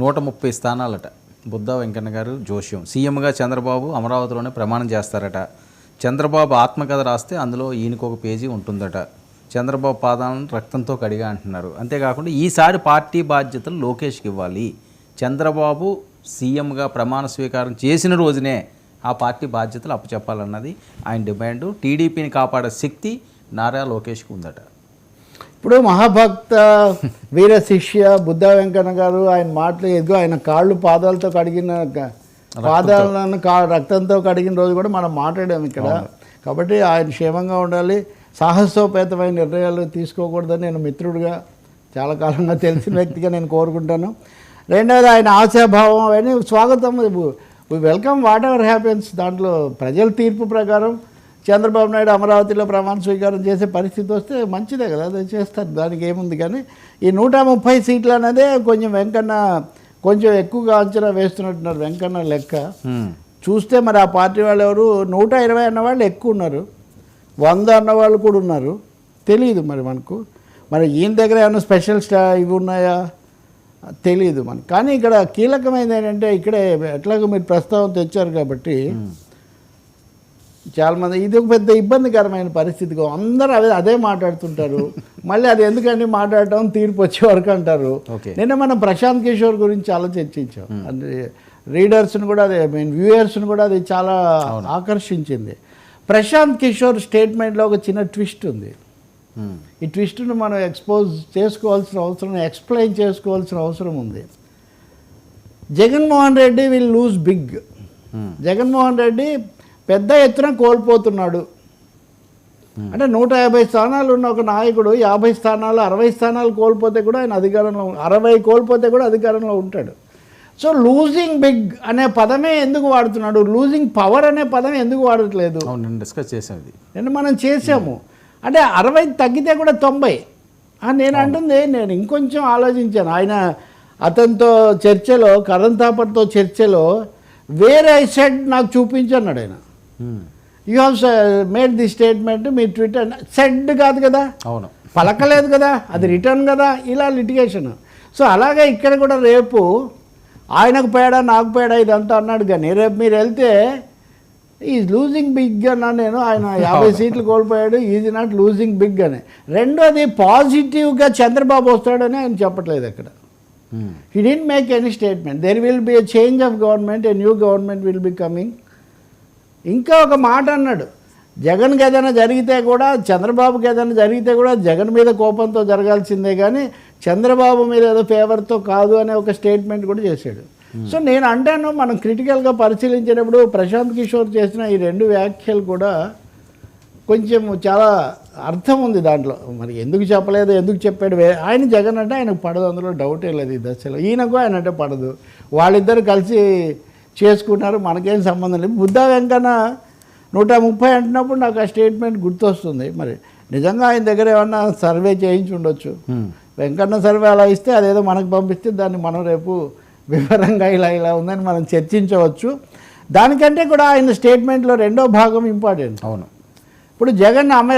నూట ముప్పై స్థానాలట. బుద్ధా వెంకన్న గారు జోష్యం. సీఎంగా చంద్రబాబు అమరావతిలోనే ప్రమాణం చేస్తారట. చంద్రబాబు ఆత్మకథ రాస్తే అందులో ఈయనకు ఒక పేజీ ఉంటుందట. చంద్రబాబు పాదాలను రక్తంతో కడిగా అంటున్నారు. అంతేకాకుండా ఈసారి పార్టీ బాధ్యతలు లోకేష్కి ఇవ్వాలి. చంద్రబాబు సీఎంగా ప్రమాణ స్వీకారం చేసిన రోజునే ఆ పార్టీ బాధ్యతలు అప్పచెప్పాలన్నది ఆయన డిమాండ్. టీడీపీని కాపాడే శక్తి నారా లోకేష్కి ఉందట. ఇప్పుడు మహాభక్త వీర శిష్య బుద్ధ వెంకన్న గారు ఆయన మాటలు ఎదుగు ఆయన కాళ్ళు పాదాలతో కడిగిన పాదాలను కా రక్తంతో కడిగిన రోజు కూడా మనం మాట్లాడాం ఇక్కడ. కాబట్టి ఆయన క్షేమంగా ఉండాలి. సాహసోపేతమైన నిర్ణయాలు తీసుకోకూడదని నేను మిత్రుడిగా చాలా కాలంగా తెలిసిన వ్యక్తిగా నేను కోరుకుంటాను. రెండవది ఆయన ఆశాభావం అవన్నీ స్వాగతం. Welcome whatever happens. దాంట్లో ప్రజల తీర్పు ప్రకారం చంద్రబాబు నాయుడు అమరావతిలో ప్రమాణ స్వీకారం చేసే పరిస్థితి వస్తే మంచిదే కదా అది చేస్తారు. దానికి ఏముంది కానీ ఈ నూట ముప్పై సీట్లు అనేదే కొంచెం వెంకన్న కొంచెం ఎక్కువగా అంచనా వేస్తున్నట్టున్నారు వెంకన్న లెక్క. చూస్తే మరి ఆ పార్టీ వాళ్ళు ఎవరు? నూట ఇరవై అన్న వాళ్ళు ఎక్కువ ఉన్నారు. వంద అన్న వాళ్ళు కూడా ఉన్నారు. తెలియదు మరి మనకు. మరి ఈయన దగ్గర ఏమైనా స్పెషల్ స్టా ఇవి ఉన్నాయా? తెలియదు మనకు. కానీ ఇక్కడ కీలకమైనది ఏంటంటే ఇక్కడే ఎట్లాగో మీరు ప్రస్తావన తెచ్చారు కాబట్టి చాలామంది ఇది ఒక పెద్ద ఇబ్బందికరమైన పరిస్థితిగా అందరూ అదే అదే మాట్లాడుతుంటారు. మళ్ళీ అది ఎందుకండి మాట్లాడటం తీర్పు వచ్చే వరకు అంటారు. నిన్న మనం ప్రశాంత్ కిషోర్ గురించి చాలా చర్చించాం. అంటే రీడర్స్ని కూడా అదే మీన్ వ్యూయర్స్ని కూడా అది చాలా ఆకర్షించింది. ప్రశాంత్ కిషోర్ స్టేట్మెంట్లో ఒక చిన్న ట్విస్ట్ ఉంది. ఈ ట్విస్ట్ను మనం ఎక్స్పోజ్ చేసుకోవాల్సిన అవసరం ఎక్స్ప్లెయిన్ చేసుకోవాల్సిన అవసరం ఉంది. Jaganmohan Reddy will lose big. Jaganmohan Reddy పెద్ద ఎత్తున కోల్పోతున్నాడు. అంటే నూట యాభై స్థానాలు ఉన్న ఒక నాయకుడు యాభై స్థానాలు అరవై స్థానాలు కోల్పోతే కూడా ఆయన అధికారంలో అరవై కోల్పోతే కూడా అధికారంలో ఉంటాడు. సో లూజింగ్ బిగ్ అనే పదమే ఎందుకు వాడుతున్నాడు? లూజింగ్ పవర్ అనే పదం ఎందుకు వాడట్లేదు? నేను డిస్కస్ చేసాం ఇది. నిన్న మనం చేసాము అంటే అరవై తగ్గితే కూడా తొంభై. నేను అంటుంది నేను ఇంకొంచెం ఆలోచించాను. ఆయన అతనితో చర్చలో కరణ్ థాపర్తో చర్చలో వేరే సెడ్ నాకు చూపించన్నాడు ఆయన. You have made the statement me Twitter said కాదు కదా? అవును. పలకలేదు కదా? అది రిటర్న్ కదా? ఇలా లిటిగేషన్ సో అలాగే ఇక్కడ కూడా రేపు ఆయనకు పేడ నాకు పేడ ఇదంతా అన్నాడు కానీ రేపు మీరు వెళ్తే ఈ లూజింగ్ బిగ్ అన్నా నేను ఆయన యాభై సీట్లు కోల్పోయాడు ఈజ్ నాట్ లూజింగ్ బిగ్ అని. రెండోది పాజిటివ్గా చంద్రబాబు వస్తాడని ఆయన చెప్పట్లేదు అక్కడ. He didn't make any statement there will be a change of government a new government will be coming ఇంకా ఒక మాట అన్నాడు జగన్కి ఏదైనా జరిగితే కూడా చంద్రబాబుకి ఏదైనా జరిగితే కూడా జగన్ మీద కోపంతో జరగాల్సిందే కానీ చంద్రబాబు మీద ఏదో ఫేవర్తో కాదు అనే ఒక స్టేట్మెంట్ కూడా చేశాడు. సో నేను అంటాను మనం క్రిటికల్గా పరిశీలించేటప్పుడు ప్రశాంత్ కిషోర్ చేసిన ఈ రెండు వ్యాఖ్యలు కూడా కొంచెం చాలా అర్థం ఉంది దాంట్లో. మరి ఎందుకు చెప్పలేదు ఎందుకు చెప్పాడు? ఆయన జగన్ అంటే ఆయనకు పడదు అందులో డౌటే లేదు ఈ దశలో. ఈయనకు ఆయన అంటే పడదు. వాళ్ళిద్దరు కలిసి చేసుకుంటారు మనకేం సంబంధం లేదు. బుద్ధా వెంకన్న నూట ముప్పై అంటున్నప్పుడు నాకు ఆ స్టేట్మెంట్ గుర్తొస్తుంది. మరి నిజంగా ఆయన దగ్గర ఏమన్నా సర్వే చేయించి ఉండొచ్చు. వెంకన్న సర్వే అలా ఇస్తే అదేదో మనకు పంపిస్తే దాన్ని మనం రేపు వివరంగా ఇలా ఇలా ఉందని మనం చర్చించవచ్చు. దానికంటే కూడా ఆయన స్టేట్మెంట్లో రెండో భాగం ఇంపార్టెంట్. అవును. ఇప్పుడు జగన్ అమ్మ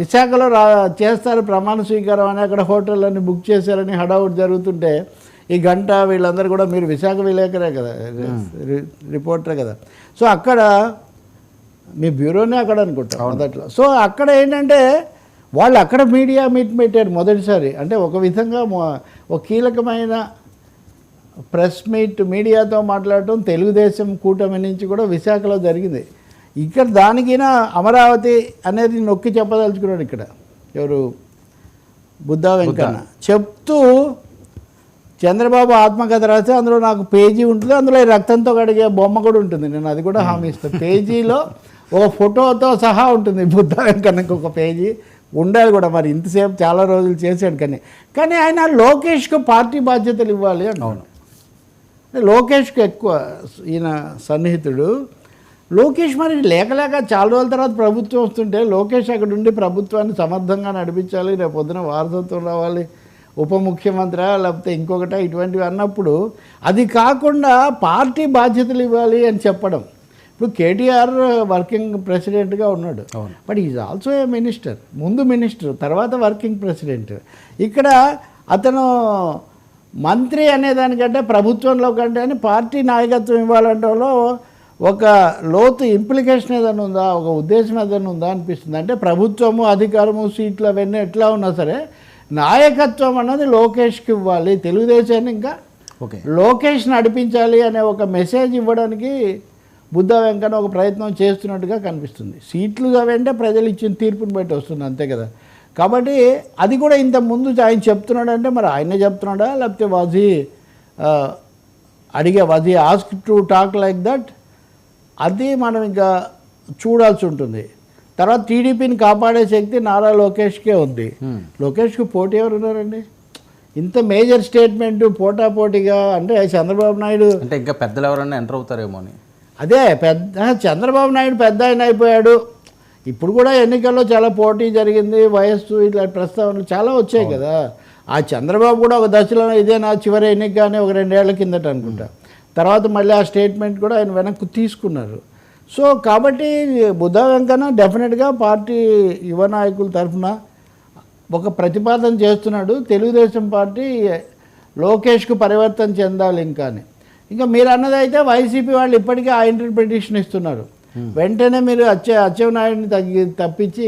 విశాఖలో రా చేస్తారు ప్రమాణ స్వీకారం అని అక్కడ హోటళ్ళని బుక్ చేశారని హడావుడ్ జరుగుతుంటే ఈ గంట వీళ్ళందరూ కూడా మీరు విశాఖ విలేకరే కదా రిపోర్టరే కదా. సో అక్కడ మీ బ్యూరోనే అక్కడ అనుకుంటా మొదట్లో. సో అక్కడ ఏంటంటే వాళ్ళు అక్కడ మీడియా మీట్ పెట్టారు మొదటిసారి. అంటే ఒక విధంగా ఒక కీలకమైన ప్రెస్ మీట్ మీడియాతో మాట్లాడటం తెలుగుదేశం కూటమి నుంచి కూడా విశాఖలో జరిగింది. ఇక్కడ దానికైనా అమరావతి అనేది నొక్కి చెప్పదలుచుకున్నాడు ఇక్కడ ఎవరు? బుద్ధా వెంకన్న. చెప్తూ చంద్రబాబు ఆత్మకథ రాస్తే అందులో నాకు పేజీ ఉంటుంది అందులో రక్తంతో కడిగే బొమ్మ కూడా ఉంటుంది. నేను అది కూడా హామీ ఇస్తాను పేజీలో ఒక ఫోటోతో సహా ఉంటుంది బుద్ధ వెంకన్నకి ఒక పేజీ. ఉండాలి కూడా మరి. ఇంతసేపు చాలా రోజులు చేశాడు కానీ. కానీ ఆయన లోకేష్కు పార్టీ బాధ్యతలు ఇవ్వాలి. అవును. లోకేష్కి ఎక్కువ ఈయన సన్నిహితుడు. లోకేష్ మరి లేక లేక చాలా రోజుల తర్వాత ప్రభుత్వం వస్తుంటే లోకేష్ అక్కడ ఉండి ప్రభుత్వాన్ని సమర్థంగా నడిపించాలి రేపు పొద్దున వారసత్వం రావాలి ఉప ముఖ్యమంత్రి లేకపోతే ఇంకొకట ఇటువంటివి అన్నప్పుడు అది కాకుండా పార్టీ బాధ్యతలు ఇవ్వాలి అని చెప్పడం. ఇప్పుడు కేటీఆర్ వర్కింగ్ ప్రెసిడెంట్గా ఉన్నాడు. అవును. But is also a minister ముందు మినిస్టర్ తర్వాత వర్కింగ్ ప్రెసిడెంట్. ఇక్కడ అతను మంత్రి అనే దానికంటే ప్రభుత్వంలో కంటే అని పార్టీ నాయకత్వం ఇవ్వాలంటలో ఒక లోతు ఇంప్లికేషన్ ఏదైనా ఉందా? ఒక ఉద్దేశం ఏదైనా ఉందా అనిపిస్తుంది. అంటే ప్రభుత్వము అధికారము సీట్లు అవన్నీ ఎట్లా ఉన్నా సరే నాయకత్వం అన్నది లోకేష్కి ఇవ్వాలి. తెలుగుదేశాన్ని ఇంకా ఓకే. లోకేష్ నడిపించాలి అనే ఒక మెసేజ్ ఇవ్వడానికి బుద్ధ వెంకన్న ఒక ప్రయత్నం చేస్తున్నట్టుగా కనిపిస్తుంది. సీట్లు అవంటే ప్రజలు ఇచ్చిన తీర్పుని బట్టి వస్తుంది అంతే కదా. కాబట్టి అది కూడా ఇంత ముందు ఆయన చెప్తున్నాడంటే మరి ఆయనే చెప్తున్నాడా? లేకపోతే వాజీ అడిగే was he ask to talk like that? అది మనం ఇంకా చూడాల్సి ఉంటుంది. తర్వాత టీడీపీని కాపాడే శక్తి నారా లోకేష్కే ఉంది. లోకేష్కి పోటీ ఎవరు ఉన్నారండి ఇంత మేజర్ స్టేట్మెంట్ పోటాపోటీగా అంటే చంద్రబాబు నాయుడు అంటే ఇంకా పెద్దలు ఎవరైనా ఎంటర్ అవుతారేమో అని. అదే పెద్ద చంద్రబాబు నాయుడు పెద్ద ఆయన అయిపోయాడు. ఇప్పుడు కూడా ఎన్నికల్లో చాలా పోటీ జరిగింది వయస్సు ఇట్లా ప్రస్తావనలు చాలా వచ్చాయి కదా. ఆ చంద్రబాబు కూడా ఒక దశలో ఇదే నా చివరి ఎన్నిక అని ఒక రెండేళ్ళ కిందట అనుకుంటా. తర్వాత మళ్ళీ ఆ స్టేట్మెంట్ కూడా ఆయన వెనక్కి తీసుకున్నారు. సో కాబట్టి బుద్ధ వెంకన్న డెఫినెట్గా పార్టీ యువ నాయకుల తరఫున ఒక ప్రతిపాదన చేస్తున్నాడు. తెలుగుదేశం పార్టీ లోకేష్కు పరివర్తన చెందాలి ఇంకా అని. ఇంకా మీరు అన్నది అయితే వైసీపీ వాళ్ళు ఇప్పటికే ఆ ఇంటర్ప్రిటేషన్ ఇస్తున్నారు. వెంటనే మీరు అచ్చే అచ్చెన్నాయుడిని తగ్గి తప్పించి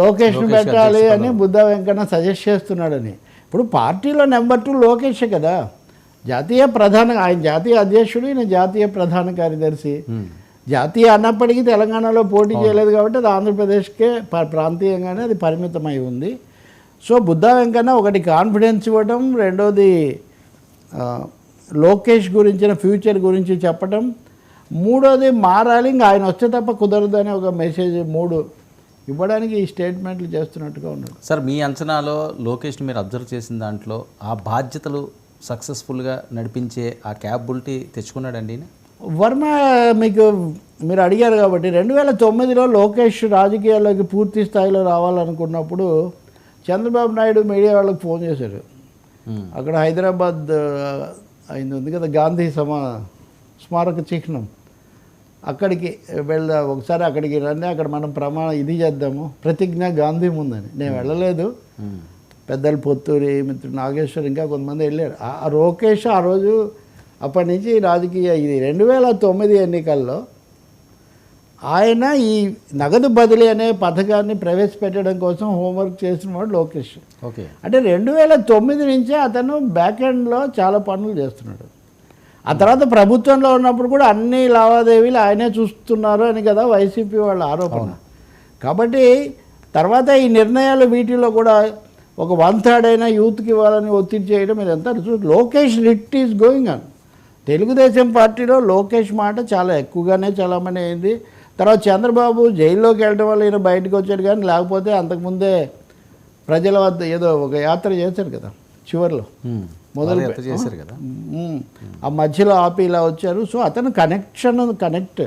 లోకేష్ను పెట్టాలి అని బుద్ధ వెంకన్న సజెస్ట్ చేస్తున్నాడని. ఇప్పుడు పార్టీలో నెంబర్ టూ లోకేషే కదా. జాతీయ ప్రధాన ఆయన జాతీయ అధ్యక్షుడు ఈయన జాతీయ ప్రధాన కార్యదర్శి. జాతీయ అన్నప్పటికీ తెలంగాణలో పోటీ చేయలేదు కాబట్టి అది ఆంధ్రప్రదేశ్కే ప- ప్రాంతీయంగానే అది పరిమితమై ఉంది. సో బుద్ధా వెంకన్న ఒకటి కాన్ఫిడెన్స్ ఇవ్వడం రెండోది లోకేష్ గురించిన ఫ్యూచర్ గురించి చెప్పటం. మూడోది మారాలి ఇంకా ఆయన వస్తే తప్ప కుదరదు అనే ఒక మెసేజ్ మూడు ఇవ్వడానికి ఈ స్టేట్మెంట్లు చేస్తున్నట్టుగా ఉన్నాడు సార్ మీ అంచనాలో లోకేష్ని మీరు అబ్జర్వ్ చేసిన దాంట్లో ఆ బాధ్యతలు సక్సెస్ఫుల్గా నడిపించే ఆ క్యాపబిలిటీ తెచ్చుకున్నాడండి? వర్మ మీకు మీరు అడిగారు కాబట్టి రెండు వేల తొమ్మిదిలో లోకేష్ రాజకీయాల్లోకి పూర్తి స్థాయిలో రావాలనుకున్నప్పుడు చంద్రబాబు నాయుడు మీడియా వాళ్ళకి ఫోన్ చేశారు. అక్కడ హైదరాబాద్ అయింది ఉంది కదా గాంధీ సమా స్మారక చిహ్నం. అక్కడికి వెళ్దా ఒకసారి అక్కడికి రండి అక్కడ మనం ప్రమాణ ఇది చేద్దాము ప్రతిజ్ఞ గాంధీ ముందని. నేను వెళ్ళలేదు. పెద్దలు పొత్తూరి మిత్రుడు నాగేశ్వర్ ఇంకా కొంతమంది వెళ్ళారు. ఆ లోకేష్ ఆ రోజు అప్పటి నుంచి రాజకీయ ఇది. రెండు వేల తొమ్మిది ఎన్నికల్లో ఆయన ఈ నగదు బదిలీ అనే పథకాన్ని ప్రవేశపెట్టడం కోసం హోంవర్క్ చేసిన వాడు లోకేష్. ఓకే. అంటే రెండు వేల తొమ్మిది నుంచే అతను బ్యాక్ ఎండ్లో చాలా పనులు చేస్తున్నాడు. ఆ తర్వాత ప్రభుత్వంలో ఉన్నప్పుడు కూడా అన్ని లావాదేవీలు ఆయనే చూస్తున్నారు అని కదా వైసీపీ వాళ్ళ ఆరోపణ. కాబట్టి తర్వాత ఈ నిర్ణయాలు వీటిలో కూడా ఒక వన్ థర్డ్ అయినా యూత్కి ఇవ్వాలని ఒత్తిడి చేయడం ఇదంతా. Lokesh writ is going on. Telugudesam పార్టీలో లోకేష్ మాట చాలా ఎక్కువగానే చలామణి అయింది. తర్వాత చంద్రబాబు జైల్లోకి వెళ్ళడం వల్ల ఈయన బయటకు వచ్చాడు కానీ లేకపోతే అంతకుముందే ప్రజల వద్ద ఏదో ఒక యాత్ర చేశారు కదా చివరిలో. మొదలు చేశారు కదా. ఆ మధ్యలో ఆపి ఇలా వచ్చారు. సో అతను కనెక్షన్ కనెక్ట్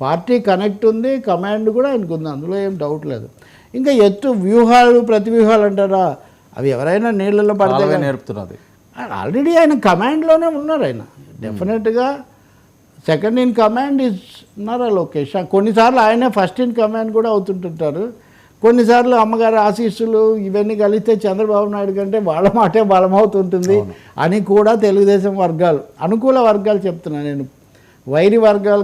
పార్టీ కనెక్ట్ ఉంది కమాండ్ కూడా ఆయనకు ఉంది. అందులో ఏం డౌట్ లేదు. ఇంకా ఎత్తు వ్యూహాలు ప్రతి వ్యూహాలు అంటారా? అవి ఎవరైనా నీళ్ళలో పడితే నేర్పుతున్నది ఆల్రెడీ ఆయన కమాండ్లోనే ఉన్నారు ఆయన. డెఫినెట్గా సెకండ్ ఇన్ కమాండ్ ఇస్ ఉన్నారా లోకేష్ కొన్నిసార్లు ఆయనే ఫస్ట్ ఇన్ కమాండ్ కూడా అవుతుంటుంటారు. కొన్నిసార్లు అమ్మగారి ఆశీస్సులు ఇవన్నీ కలిస్తే చంద్రబాబు నాయుడు కంటే వాళ్ళ మాటే బలమవుతుంటుంది అని కూడా తెలుగుదేశం వర్గాలు అనుకూల వర్గాలు చెప్తున్నాను నేను. వైరి వర్గాలు